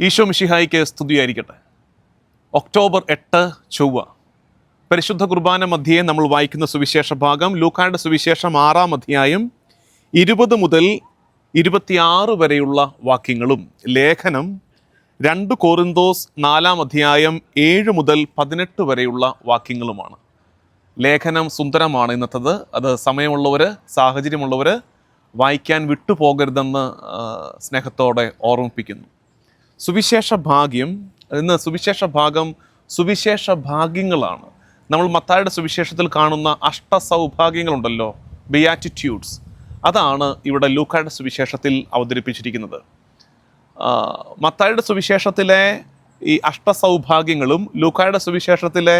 ഈശോ മിഷിഹായിക്ക് സ്തുതിയായിരിക്കട്ടെ. ഒക്ടോബർ എട്ട് ചൊവ്വ. പരിശുദ്ധ കുർബാന മധ്യേ നമ്മൾ വായിക്കുന്ന സുവിശേഷ ഭാഗം ലൂക്കായുടെ സുവിശേഷം ആറാം അധ്യായം ഇരുപത് മുതൽ ഇരുപത്തിയാറ് വരെയുള്ള വാക്യങ്ങളും ലേഖനം രണ്ട് കോറിന്തോസ് നാലാം അധ്യായം ഏഴ് മുതൽ പതിനെട്ട് വരെയുള്ള വാക്യങ്ങളുമാണ്. ലേഖനം സുന്ദരമാണ് ഇന്നത്തത്. അത് സമയമുള്ളവർ സാഹചര്യമുള്ളവർ വായിക്കാൻ വിട്ടുപോകരുതെന്ന് സ്നേഹത്തോടെ ഓർമ്മിപ്പിക്കുന്നു. സുവിശേഷ ഭാഗ്യം ഇന്ന് സുവിശേഷ ഭാഗം സുവിശേഷ ഭാഗ്യങ്ങളാണ്. നമ്മൾ മത്തായുടെ സുവിശേഷത്തിൽ കാണുന്ന അഷ്ടസൗഭാഗ്യങ്ങളുണ്ടല്ലോ ബിയാറ്റിറ്റ്യൂഡ്സ് അതാണ് ഇവിടെ ലൂക്കായുടെ സുവിശേഷത്തിൽ അവതരിപ്പിച്ചിരിക്കുന്നത്. മത്തായുടെ സുവിശേഷത്തിലെ ഈ അഷ്ടസൗഭാഗ്യങ്ങളും ലൂക്കായുടെ സുവിശേഷത്തിലെ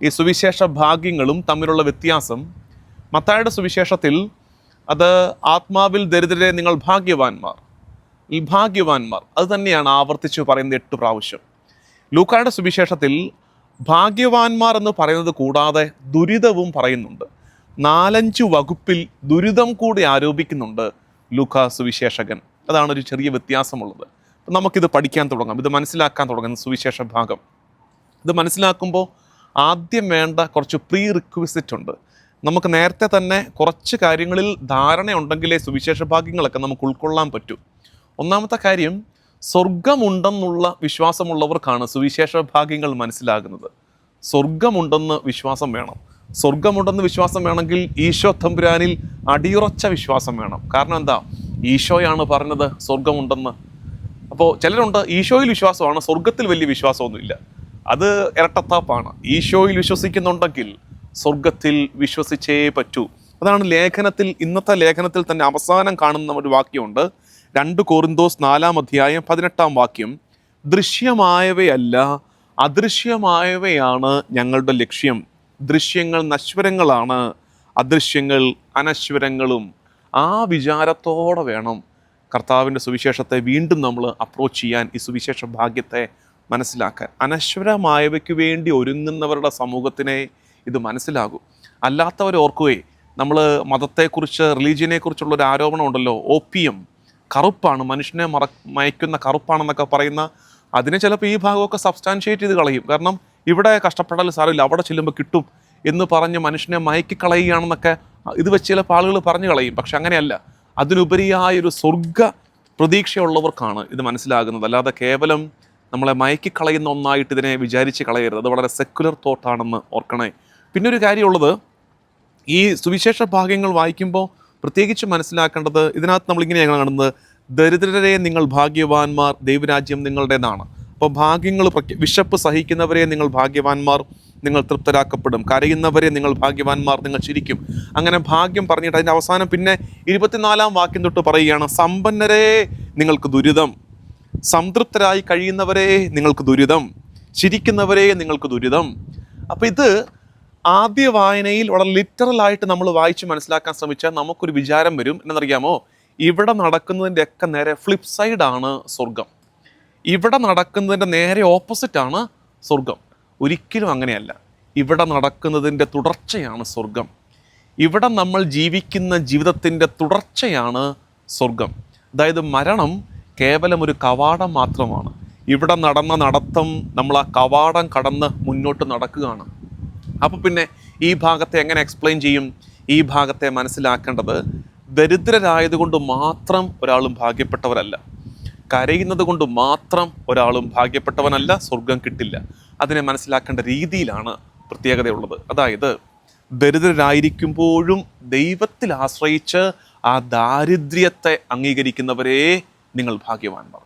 ഈ സുവിശേഷ ഭാഗ്യങ്ങളും തമ്മിലുള്ള വ്യത്യാസം മത്തായുടെ സുവിശേഷത്തിൽ അത് ആത്മാവിൽ ദരിദ്രരെ നിങ്ങൾ ഭാഗ്യവാന്മാർ. ഈ ഭാഗ്യവാന്മാർ അത് തന്നെയാണ് ആവർത്തിച്ച് പറയുന്നത് എട്ട് പ്രാവശ്യം. ലൂക്കായുടെ സുവിശേഷത്തിൽ ഭാഗ്യവാന്മാർ എന്ന് പറയുന്നത് കൂടാതെ ദുരിതവും പറയുന്നുണ്ട്. നാലഞ്ച് വകുപ്പിൽ ദുരിതം കൂടി ആരോപിക്കുന്നുണ്ട് ലൂക്ക സുവിശേഷകൻ. അതാണ് ഒരു ചെറിയ വ്യത്യാസമുള്ളത്. നമുക്കിത് പഠിക്കാൻ തുടങ്ങാം. ഇത് മനസ്സിലാക്കാൻ തുടങ്ങുന്ന സുവിശേഷ ഭാഗം. ഇത് മനസ്സിലാക്കുമ്പോൾ ആദ്യം വേണ്ട കുറച്ച് പ്രീ റിക്വിസിറ്റ് ഉണ്ട്. നമുക്ക് നേരത്തെ തന്നെ കുറച്ച് കാര്യങ്ങളിൽ ധാരണയുണ്ടെങ്കിലേ സുവിശേഷ ഭാഗ്യങ്ങളൊക്കെ നമുക്ക് ഉൾക്കൊള്ളാൻ പറ്റൂ. ഒന്നാമത്തെ കാര്യം സ്വർഗമുണ്ടെന്നുള്ള വിശ്വാസമുള്ളവർക്കാണ് സുവിശേഷ ഭാഗ്യങ്ങൾ മനസ്സിലാകുന്നത്. സ്വർഗമുണ്ടെന്ന് വിശ്വാസം വേണം. സ്വർഗമുണ്ടെന്ന് വിശ്വാസം വേണമെങ്കിൽ ഈശോ തമ്പുരാനിൽ അടിയുറച്ച വിശ്വാസം വേണം. കാരണം എന്താ? ഈശോയാണ് പറഞ്ഞത് സ്വർഗമുണ്ടെന്ന് അപ്പോൾ ചിലരുണ്ട് ഈശോയിൽ വിശ്വാസമാണ് സ്വർഗത്തിൽ വലിയ വിശ്വാസമൊന്നുമില്ല. അത് ഇരട്ടത്താപ്പാണ്. ഈശോയിൽ വിശ്വസിക്കുന്നുണ്ടെങ്കിൽ സ്വർഗത്തിൽ വിശ്വസിച്ചേ പറ്റൂ. അതാണ് ലേഖനത്തിൽ ഇന്നത്തെ ലേഖനത്തിൽ തന്നെ അവസാനം കാണുന്ന ഒരു വാക്യമുണ്ട്. രണ്ട് കോറിന്തോസ് നാലാം അധ്യായം പതിനെട്ടാം വാക്യം ദൃശ്യമായവയല്ല അദൃശ്യമായവയാണ് ഞങ്ങളുടെ ലക്ഷ്യം. ദൃശ്യങ്ങൾ നശ്വരങ്ങളാണ് അദൃശ്യങ്ങൾ അനശ്വരങ്ങളും. ആ വിചാരത്തോടെ വേണം കർത്താവിന്റെ സുവിശേഷത്തെ വീണ്ടും നമ്മൾ അപ്രോച്ച് ചെയ്യാൻ ഈ സുവിശേഷ ഭാഗ്യത്തെ മനസ്സിലാക്കാൻ. അനശ്വരമായവയ്ക്ക് വേണ്ടി ഒരുങ്ങുന്നവരുടെ സമൂഹത്തിനെ ഇത് മനസ്സിലാകും. അല്ലാത്തവർ ഓർക്കുകയെ നമ്മൾ മതത്തെക്കുറിച്ച് റിലീജിയനെക്കുറിച്ചുള്ള ഒരു ആരോപണം ഉണ്ടല്ലോ ഓപ്പിയം കറുപ്പാണ് മനുഷ്യനെ മറ മയക്കുന്ന കറുപ്പാണെന്നൊക്കെ പറയുന്ന അതിനെ ചിലപ്പോൾ ഈ ഭാഗമൊക്കെ സബ്സ്റ്റാൻഷിയേറ്റ് ചെയ്ത് കളയും. കാരണം ഇവിടെ കഷ്ടപ്പെടാൻ സാരമില്ല അവിടെ ചെല്ലുമ്പോൾ കിട്ടും എന്ന് പറഞ്ഞ് മനുഷ്യനെ മയക്കി മയക്കിക്കളയുകയാണെന്നൊക്കെ ഇത് വെച്ച് ചിലപ്പോൾ ആളുകൾ പറഞ്ഞു കളയും. പക്ഷെ അങ്ങനെയല്ല. അതിനുപരിയായ ഒരു സ്വർഗ പ്രതീക്ഷയുള്ളവർക്കാണ് ഇത് മനസ്സിലാകുന്നത്. അല്ലാതെ കേവലം നമ്മളെ മയക്കി കളയുന്ന ഒന്നായിട്ട് ഇതിനെ വിചാരിച്ച് കളയരുത്. അത് വളരെ സെക്കുലർ തോട്ടാണെന്ന് ഓർക്കണേ. പിന്നെ ഒരു കാര്യമുള്ളത് ഈ സുവിശേഷ ഭാഗ്യങ്ങൾ വായിക്കുമ്പോൾ പ്രത്യേകിച്ച് മനസ്സിലാക്കേണ്ടത് ഇതിനകത്ത് നമ്മൾ ഇങ്ങനെയാണ് കാണുന്നത് ദരിദ്രരെ നിങ്ങൾ ഭാഗ്യവാന്മാർ ദൈവരാജ്യം നിങ്ങളുടേതാണ്. അപ്പോൾ ഭാഗ്യങ്ങൾ വിശപ്പ് സഹിക്കുന്നവരെ നിങ്ങൾ ഭാഗ്യവാന്മാർ നിങ്ങൾ തൃപ്തരാക്കപ്പെടും. കരയുന്നവരെ നിങ്ങൾ ഭാഗ്യവാന്മാർ നിങ്ങൾ ചിരിക്കും. അങ്ങനെ ഭാഗ്യം പറഞ്ഞിട്ട് അതിന്റെ അവസാനം പിന്നെ ഇരുപത്തിനാലാം വാക്യം തൊട്ട് പറയുകയാണ് സമ്പന്നരെ നിങ്ങൾക്ക് ദുരിതം. സംതൃപ്തരായി കഴിയുന്നവരെ നിങ്ങൾക്ക് ദുരിതം. ചിരിക്കുന്നവരെ നിങ്ങൾക്ക് ദുരിതം. അപ്പോൾ ഇത് ആദ്യ വായനയിൽ വളരെ ലിറ്ററലായിട്ട് നമ്മൾ വായിച്ച് മനസ്സിലാക്കാൻ ശ്രമിച്ചാൽ നമുക്കൊരു വിചാരം വരും. എന്നറിയാമോ? ഇവിടെ നടക്കുന്നതിന്റെ ഒക്കെ നേരെ ഫ്ലിപ്പ് സൈഡാണ് സ്വർഗം ഇവിടെ നടക്കുന്നതിന്റെ നേരെ ഓപ്പോസിറ്റാണ് സ്വർഗം ഒരിക്കലും അങ്ങനെയല്ല. ഇവിടെ നടക്കുന്നതിന്റെ തുടർച്ചയാണ് സ്വർഗം ഇവിടെ നമ്മൾ ജീവിക്കുന്ന ജീവിതത്തിന്റെ തുടർച്ചയാണ് സ്വർഗം അതായത് മരണം കേവലം ഒരു കവാടം മാത്രമാണ്. ഇവിടെ നടന്ന നടത്തം നമ്മൾ ആ കവാടം കടന്ന് മുന്നോട്ട് നടക്കുകയാണ്. അപ്പോൾ പിന്നെ ഈ ഭാഗത്തെ എങ്ങനെ എക്സ്പ്ലെയിൻ ചെയ്യും? ഈ ഭാഗത്തെ മനസ്സിലാക്കേണ്ടത് ദരിദ്രരായതുകൊണ്ട് മാത്രം ഒരാളും ഭാഗ്യപ്പെട്ടവരല്ല. കരയുന്നത് കൊണ്ട് മാത്രം ഒരാളും ഭാഗ്യപ്പെട്ടവനല്ല സ്വർഗം കിട്ടില്ല. അതിനെ മനസ്സിലാക്കേണ്ട രീതിയിലാണ് പ്രത്യേകതയുള്ളത്. അതായത് ദരിദ്രരായിരിക്കുമ്പോഴും ദൈവത്തിൽ ആശ്രയിച്ച് ആ ദാരിദ്ര്യത്തെ അംഗീകരിക്കുന്നവരെ നിങ്ങൾ ഭാഗ്യവാന്മാർ.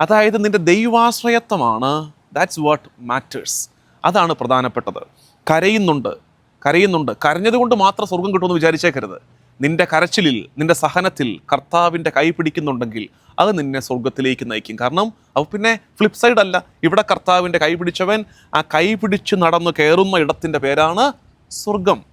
അതായത് നിന്റെ ദൈവാശ്രയത്വമാണ്. ദാറ്റ്സ് വാട്ട് മാറ്റേഴ്സ് അതാണ് പ്രധാനപ്പെട്ടത്. കരയുന്നുണ്ട് കരയുന്നുണ്ട്. കരഞ്ഞതുകൊണ്ട് മാത്രം സ്വർഗം കിട്ടുമെന്ന് വിചാരിച്ചേക്കരുത്. നിന്റെ കരച്ചിലിൽ നിന്റെ സഹനത്തിൽ കർത്താവിന്റെ കൈ പിടിക്കുന്നുണ്ടെങ്കിൽ അത് നിന്നെ സ്വർഗത്തിലേക്ക് നയിക്കും. കാരണം അത് പിന്നെ ഫ്ലിപ്പ് സൈഡ് അല്ല. ഇവിടെ കർത്താവിന്റെ കൈ പിടിച്ചവൻ ആ കൈ പിടിച്ച് നടന്ന് കയറുന്ന ഇടത്തിന്റെ പേരാണ് സ്വർഗം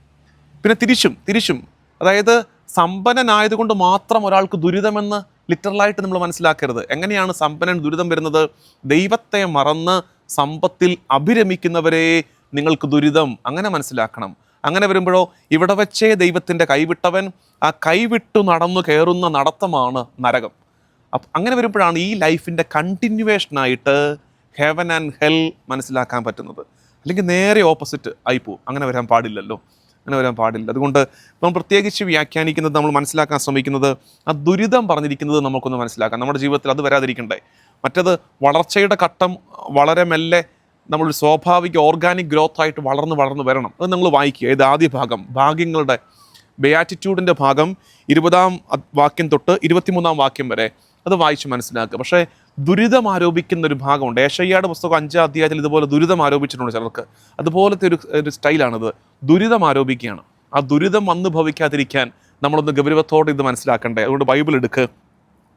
പിന്നെ തിരിച്ചും തിരിച്ചും. അതായത് സമ്പന്നനായതുകൊണ്ട് മാത്രം ഒരാൾക്ക് ദുരിതമെന്ന് ലിറ്ററലായിട്ട് നമ്മൾ മനസ്സിലാക്കരുത്. എങ്ങനെയാണ് സമ്പന്നൻ ദുരിതം വരുന്നത്? ദൈവത്തെ മറന്ന് സമ്പത്തിൽ അഭിരമിക്കുന്നവരെ നിങ്ങൾക്ക് ദുരിതം അങ്ങനെ മനസ്സിലാക്കണം. അങ്ങനെ വരുമ്പോഴോ ഇവിടെ വെച്ചേ ദൈവത്തിന്റെ കൈവിട്ടവൻ ആ കൈവിട്ടു നടന്നു കയറുന്ന നടത്തമാണ് നരകം. അപ്പം അങ്ങനെ വരുമ്പോഴാണ് ഈ ലൈഫിന്റെ കണ്ടിന്യൂവേഷനായിട്ട് ഹെവൻ ആൻഡ് ഹെൽ മനസ്സിലാക്കാൻ പറ്റുന്നത്. അല്ലെങ്കിൽ നേരെ ഓപ്പോസിറ്റ് ആയി പോകും അങ്ങനെ വരാൻ പാടില്ലല്ലോ. അങ്ങനെ വരാൻ പാടില്ല. അതുകൊണ്ട് നമ്മൾ പ്രത്യേകിച്ച് വ്യാഖ്യാനിക്കുന്നത് നമ്മൾ മനസ്സിലാക്കാൻ ശ്രമിക്കുന്നത് ആ ദുരിതം പറഞ്ഞിരിക്കുന്നത് നമുക്കൊന്ന് മനസ്സിലാക്കാം. നമ്മുടെ ജീവിതത്തിൽ അത് വരാതിരിക്കണ്ടേ. മറ്റത് വളർച്ചയുടെ ഘട്ടം വളരെ മെല്ലെ നമ്മളൊരു സ്വാഭാവിക ഓർഗാനിക് ഗ്രോത്ത് ആയിട്ട് വളർന്ന് വളർന്ന് വരണം. അത് നിങ്ങൾ വായിക്കുക. ഇത് ആദ്യ ഭാഗം. ഭാഗ്യങ്ങളുടെ ബെയാറ്റിറ്റ്യൂഡിന്റെ ഭാഗം ഇരുപതാം വാക്യം തൊട്ട് ഇരുപത്തിമൂന്നാം വാക്യം വരെ അത് വായിച്ച് മനസ്സിലാക്കുക. പക്ഷേ ദുരിതം ആരോപിക്കുന്ന ഒരു ഭാഗമുണ്ട്. ഏഷയ്യയുടെ പുസ്തകം അഞ്ചാം അധ്യായത്തിൽ ഇതുപോലെ ദുരിതം ആരോപിച്ചിട്ടുണ്ട് ചിലർക്ക്. അതുപോലത്തെ ഒരു ഒരു സ്റ്റൈലാണിത്. ദുരിതം ആരോപിക്കുകയാണ്. ആ ദുരിതം വന്ന് ഭവിക്കാതിരിക്കാൻ നമ്മളൊന്ന് ഗൗരവത്തോടെ ഇത് മനസ്സിലാക്കണ്ടേ? അതുകൊണ്ട് ബൈബിൾ എടുക്കുക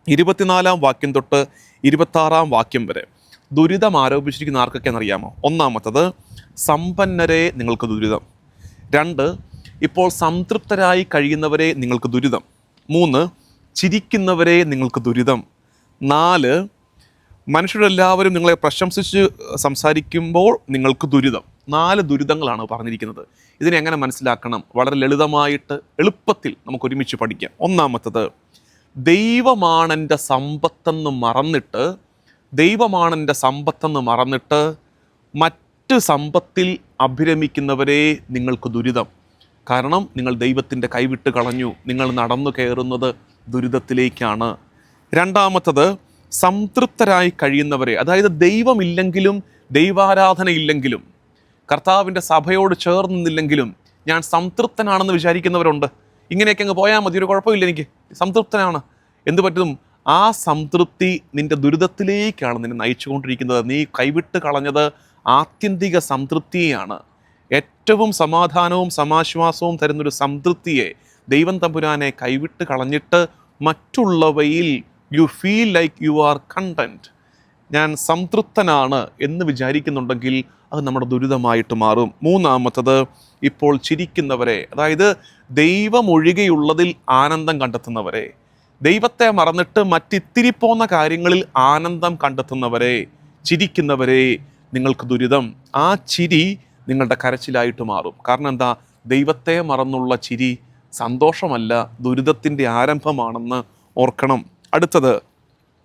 ഇരുപത്തിനാലാം വാക്യം തൊട്ട് ഇരുപത്താറാം വാക്യം വരെ. ദുരിതം ആരോപിച്ചിരിക്കുന്ന ആർക്കൊക്കെ എന്നറിയാമോ? ഒന്നാമത്തത് സമ്പന്നരെ നിങ്ങൾക്ക് ദുരിതം. രണ്ട് ഇപ്പോൾ സംതൃപ്തരായി കഴിയുന്നവരെ നിങ്ങൾക്ക് ദുരിതം. മൂന്ന് ചിരിക്കുന്നവരെ നിങ്ങൾക്ക് ദുരിതം. നാല് മനുഷ്യരെല്ലാവരും നിങ്ങളെ പ്രശംസിച്ച് സംസാരിക്കുമ്പോൾ നിങ്ങൾക്ക് ദുരിതം. നാല് ദുരിതങ്ങളാണ് പറഞ്ഞിരിക്കുന്നത്. ഇതിനെ എങ്ങനെ മനസ്സിലാക്കണം? വളരെ ലളിതമായിട്ട് എളുപ്പത്തിൽ നമുക്ക് ഒരുമിച്ച് പഠിക്കാം. ഒന്നാമത്തത് ദൈവമാണെന്റെ സമ്പത്തെന്ന് മറന്നിട്ട് ദൈവമാണെന്റെ സമ്പത്തെന്ന് മറന്നിട്ട് മറ്റ് സമ്പത്തിൽ അഭിരമിക്കുന്നവരെ നിങ്ങൾക്ക് ദുരിതം. കാരണം നിങ്ങൾ ദൈവത്തിന്റെ കൈവിട്ട് കളഞ്ഞു. നിങ്ങൾ നടന്നു കയറുന്നത് ദുരിതത്തിലേക്കാണ്. രണ്ടാമത്തത് സംതൃപ്തരായി കഴിയുന്നവരെ അതായത് ദൈവമില്ലെങ്കിലും ദൈവാരാധന ഇല്ലെങ്കിലും കർത്താവിന്റെ സഭയോട് ചേർന്നില്ലെങ്കിലും ഞാൻ സംതൃപ്തനാണെന്ന് വിചാരിക്കുന്നവരുണ്ട്. ഇങ്ങനെയൊക്കെ അങ്ങ് പോയാൽ മതി ഒരു കുഴപ്പമില്ല എനിക്ക്. സംതൃപ്തനാണ്. എന്ത് പറ്റും? ആ സംതൃപ്തി നിന്റെ ദുരിതത്തിലേക്കാണ് നിന്നെ നയിച്ചുകൊണ്ടിരിക്കുന്നത്. നീ കൈവിട്ട് കളഞ്ഞത് ആത്യന്തിക സംതൃപ്തിയാണ് ഏറ്റവും സമാധാനവും സമാശ്വാസവും തരുന്നൊരു സംതൃപ്തിയെ ദൈവം തമ്പുരാനെ കൈവിട്ട് കളഞ്ഞിട്ട് മറ്റുള്ളവയിൽ you feel like you are content ഞാൻ സംതൃപ്തനാണ് എന്ന് വിചാരിക്കുന്നുണ്ടെങ്കിൽ അത് നമ്മുടെ ദുരിതമായിട്ട് മാറും. മൂന്നാമത്തത് ഇപ്പോൾ ചിരിക്കുന്നവരെ അതായത് ദൈവമൊഴികെയുള്ളതിൽ ആനന്ദം കണ്ടെത്തുന്നവരെ. ദൈവത്തെ മറന്നിട്ട് മറ്റിത്തിരി പോന്ന കാര്യങ്ങളിൽ ആനന്ദം കണ്ടെത്തുന്നവരെ ചിരിക്കുന്നവരെ നിങ്ങൾക്ക് ദുരിതം. ആ ചിരി നിങ്ങളുടെ കരച്ചിലായിട്ട് മാറും. കാരണം എന്താ? ദൈവത്തെ മറന്നുള്ള ചിരി സന്തോഷമല്ല ദുരിതത്തിന്റെ ആരംഭമാണെന്ന് ഓർക്കണം. അടുത്തത്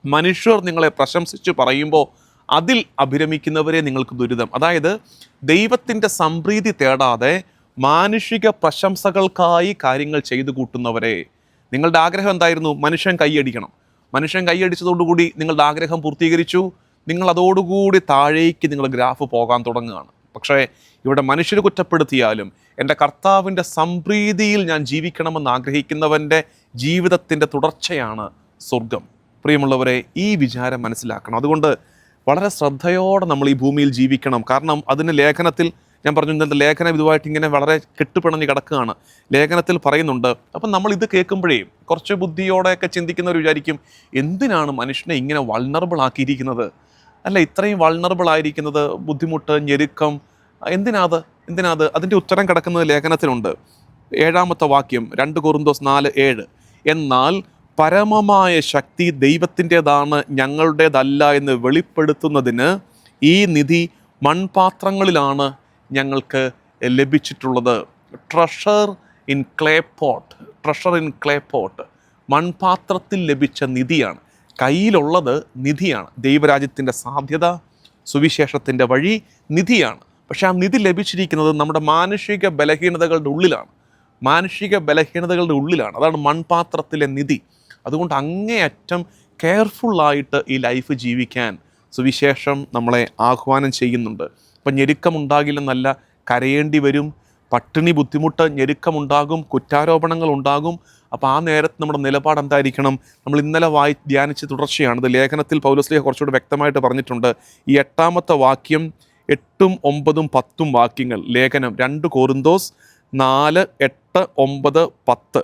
മനുഷ്യർ നിങ്ങളെ പ്രശംസിച്ച് പറയുമ്പോൾ അതിൽ അഭിരമിക്കുന്നവരെ നിങ്ങൾക്ക് ദുരിതം. അതായത് ദൈവത്തിന്റെ സംപ്രീതി തേടാതെ മാനുഷിക പ്രശംസകൾക്കായി കാര്യങ്ങൾ ചെയ്തു കൂട്ടുന്നവരെ നിങ്ങളുടെ ആഗ്രഹം എന്തായിരുന്നു? മനുഷ്യൻ കൈയടിക്കണം. മനുഷ്യൻ കൈയടിച്ചതോടുകൂടി നിങ്ങളുടെ ആഗ്രഹം പൂർത്തീകരിച്ചു. നിങ്ങൾ അതോടുകൂടി താഴേക്ക് നിങ്ങൾ ഗ്രാഫ് പോകാൻ തുടങ്ങുകയാണ്. പക്ഷേ ഇവിടെ മനുഷ്യർ കുറ്റപ്പെടുത്തിയാലും എന്റെ കർത്താവിന്റെ സംപ്രീതിയിൽ ഞാൻ ജീവിക്കണമെന്ന് ആഗ്രഹിക്കുന്നവന്റെ ജീവിതത്തിന്റെ തുടർച്ചയാണ് സ്വർഗം പ്രിയമുള്ളവരെ ഈ വിചാരം മനസ്സിലാക്കണം. അതുകൊണ്ട് വളരെ ശ്രദ്ധയോടെ നമ്മൾ ഈ ഭൂമിയിൽ ജീവിക്കണം. കാരണം അതിന് ലേഖനത്തിൽ ഞാൻ പറഞ്ഞു ഇന്നത്തെ ലേഖനം ഇതുമായിട്ട് ഇങ്ങനെ വളരെ കെട്ടുപിണഞ്ഞ് കിടക്കുകയാണ്. ലേഖനത്തിൽ പറയുന്നുണ്ട് അപ്പം നമ്മൾ ഇത് കേൾക്കുമ്പോഴേ കുറച്ച് ബുദ്ധിയോടെയൊക്കെ ചിന്തിക്കുന്നവർ വിചാരിക്കും എന്തിനാണ് മനുഷ്യനെ ഇങ്ങനെ വൾണറബിൾ ആക്കിയിരിക്കുന്നത്? അല്ല ഇത്രയും വൾണറബിൾ ആയിരിക്കുന്നത് ബുദ്ധിമുട്ട് ഞെരുക്കം എന്തിനാത്? എന്തിനാത്? അതിന്റെ ഉത്തരം കിടക്കുന്നത് ലേഖനത്തിലുണ്ട്. ഏഴാമത്തെ വാക്യം രണ്ട് കുറുന്തോസ് നാല് ഏഴ് എന്നാൽ പരമമായ ശക്തി ദൈവത്തിന്റെതാണ് ഞങ്ങളുടേതല്ല എന്ന് വെളിപ്പെടുത്തുന്നതിന് ഈ നിധി മൺപാത്രങ്ങളിലാണ് ഞങ്ങൾക്ക് ലഭിച്ചിട്ടുള്ളത് treasure in clay pot treasure in clay pot മൺപാത്രത്തിൽ ലഭിച്ച നിധിയാണ്. കയ്യിലുള്ളത് നിധിയാണ്. ദൈവരാജ്യത്തിന്റെ സാധ്യത സുവിശേഷത്തിന്റെ വഴി നിധിയാണ്. പക്ഷേ ആ നിധി ലഭിച്ചിരിക്കുന്നത് നമ്മുടെ മാനുഷിക ബലഹീനതകളുടെ ഉള്ളിലാണ്. മാനുഷിക ബലഹീനതകളുടെ ഉള്ളിലാണ്. അതാണ് മൺപാത്രത്തിലെ നിധി. അതുകൊണ്ട് അങ്ങേയറ്റം കെയർഫുള്ളായിട്ട് ഈ ലൈഫ് ജീവിക്കാൻ സുവിശേഷം നമ്മളെ ആഹ്വാനം ചെയ്യുന്നുണ്ട്. ഇപ്പം ഞെരുക്കമുണ്ടാകില്ലെന്നല്ല കരയേണ്ടി വരും. പട്ടിണി ബുദ്ധിമുട്ട് ഞെരുക്കമുണ്ടാകും കുറ്റാരോപണങ്ങൾ ഉണ്ടാകും. അപ്പോൾ ആ നേരത്ത് നമ്മുടെ നിലപാട് എന്തായിരിക്കണം? നമ്മൾ ഇന്നലെ വായി ധ്യാനിച്ച് തുടർച്ചയാണ്. ഇത് ലേഖനത്തിൽ പൗലസ്ലിഹ കുറച്ചുകൂടി വ്യക്തമായിട്ട് പറഞ്ഞിട്ടുണ്ട്. ഈ എട്ടാമത്തെ വാക്യം എട്ടും ഒമ്പതും പത്തും വാക്യങ്ങൾ. ലേഖനം രണ്ട് കോറിന്തോസ് നാല് എട്ട് ഒമ്പത് പത്ത്.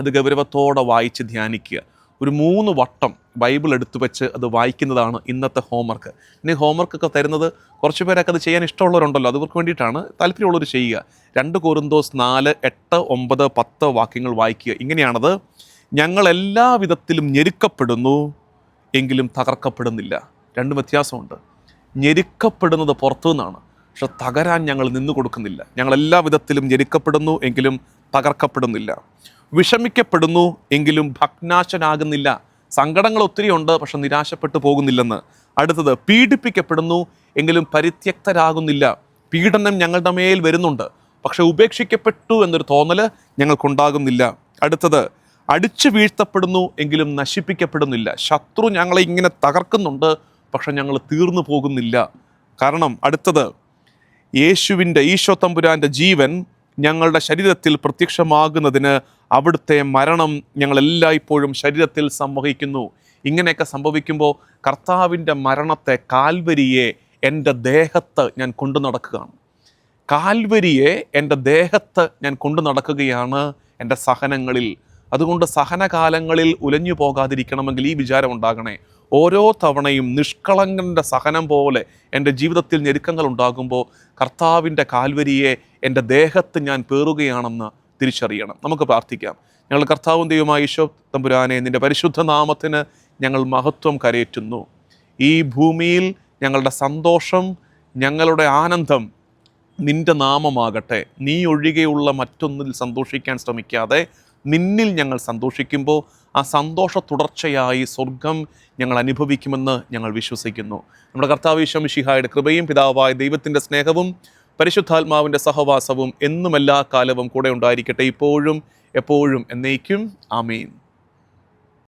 അത് ഗൗരവത്തോടെ വായിച്ച് ധ്യാനിക്കുക. ഒരു മൂന്ന് വട്ടം ബൈബിൾ എടുത്തു വെച്ച് അത് വായിക്കുന്നതാണ് ഇന്നത്തെ ഹോംവർക്ക് ഇനി ഹോംവർക്കൊക്കെ തരുന്നത് കുറച്ച് പേരൊക്കെ അത് ചെയ്യാൻ ഇഷ്ടമുള്ളവരുണ്ടല്ലോ. അതുവർക്ക് വേണ്ടിയിട്ടാണ് താല്പര്യമുള്ളവർ ചെയ്യുക. രണ്ട് കോരുന്തോസ് നാല് എട്ട് ഒമ്പത് പത്ത് വാക്യങ്ങൾ വായിക്കുക. ഇങ്ങനെയാണത്. ഞങ്ങൾ എല്ലാ വിധത്തിലും ഞെരുക്കപ്പെടുന്നു എങ്കിലും തകർക്കപ്പെടുന്നില്ല. രണ്ടും വ്യത്യാസമുണ്ട്. ഞെരുക്കപ്പെടുന്നത് പുറത്തു നിന്നാണ്. പക്ഷെ തകരാൻ ഞങ്ങൾ നിന്നു കൊടുക്കുന്നില്ല ഞങ്ങൾ എല്ലാ വിധത്തിലും ഞെരുക്കപ്പെടുന്നു എങ്കിലും തകർക്കപ്പെടുന്നില്ല. വിഷമിക്കപ്പെടുന്നു എങ്കിലും ഭഗ്നാശനാകുന്നില്ല. സങ്കടങ്ങൾ ഒത്തിരി ഉണ്ട് പക്ഷെ നിരാശപ്പെട്ടു പോകുന്നില്ലെന്ന്. അടുത്തത് പീഡിപ്പിക്കപ്പെടുന്നു എങ്കിലും പരിത്യക്തരാകുന്നില്ല. പീഡനം ഞങ്ങളുടെ മേൽ വരുന്നുണ്ട് പക്ഷെ ഉപേക്ഷിക്കപ്പെട്ടു എന്നൊരു തോന്നൽ ഞങ്ങൾക്കുണ്ടാകുന്നില്ല. അടുത്തത് അടിച്ചു വീഴ്ത്തപ്പെടുന്നു എങ്കിലും നശിപ്പിക്കപ്പെടുന്നില്ല. ശത്രു ഞങ്ങളെ ഇങ്ങനെ തകർക്കുന്നുണ്ട് പക്ഷെ ഞങ്ങൾ തീർന്നു പോകുന്നില്ല. കാരണം അടുത്തത് യേശുവിന്റെ ഈശോ തമ്പുരാന്റെ ജീവൻ ഞങ്ങളുടെ ശരീരത്തിൽ പ്രത്യക്ഷമാകുന്നതിന് അവിടുത്തെ മരണം ഞങ്ങൾ എല്ലായ്പ്പോഴും ശരീരത്തിൽ സംവഹിക്കുന്നു. ഇങ്ങനെയൊക്കെ സംഭവിക്കുമ്പോൾ കർത്താവിന്റെ മരണത്തെ കാൽവരിയെ എന്റെ ദേഹത്ത് ഞാൻ കൊണ്ടു നടക്കുകയാണ്. കാൽവരിയെ എന്റെ ദേഹത്ത് ഞാൻ കൊണ്ടു നടക്കുകയാണ് എന്റെ സഹനങ്ങളിൽ. അതുകൊണ്ട് സഹനകാലങ്ങളിൽ ഉലഞ്ഞു പോകാതിരിക്കണമെങ്കിൽ ഈ വിചാരം ഉണ്ടാകണേ. ഓരോ തവണയും നിഷ്കളങ്കന്റെ സഹനം പോലെ എന്റെ ജീവിതത്തിൽ ഞെരുക്കങ്ങൾ ഉണ്ടാകുമ്പോൾ കർത്താവിന്റെ കാൽവരിയെ എന്റെ ദേഹത്ത് ഞാൻ പേറുകയാണെന്ന് തിരിച്ചറിയണം. നമുക്ക് പ്രാർത്ഥിക്കാം. ഞങ്ങൾ കർത്താവും ദൈവമായ ഈശോ തമ്പുരാനെ നിന്റെ പരിശുദ്ധ നാമത്തിന് ഞങ്ങൾ മഹത്വം കരയേറ്റുന്നു. ഈ ഭൂമിയിൽ ഞങ്ങളുടെ സന്തോഷം ഞങ്ങളുടെ ആനന്ദം നിന്റെ നാമമാകട്ടെ. നീ ഒഴികെയുള്ള മറ്റൊന്നിൽ സന്തോഷിക്കാൻ ശ്രമിക്കാതെ നിന്നിൽ ഞങ്ങൾ സന്തോഷിക്കുമ്പോൾ ആ സന്തോഷ തുടർച്ചയായി സ്വർഗം ഞങ്ങൾ അനുഭവിക്കുമെന്ന് ഞങ്ങൾ വിശ്വസിക്കുന്നു. നമ്മുടെ കർത്താവ് ഷിഹായുടെ കൃപയും പിതാവായ ദൈവത്തിന്റെ സ്നേഹവും പരിശുദ്ധാത്മാവിന്റെ സഹവാസവും എന്നും എല്ലാ കാലവും കൂടെ ഉണ്ടായിരിക്കട്ടെ. ഇപ്പോഴും എപ്പോഴും എന്നേക്കും. ആമീൻ.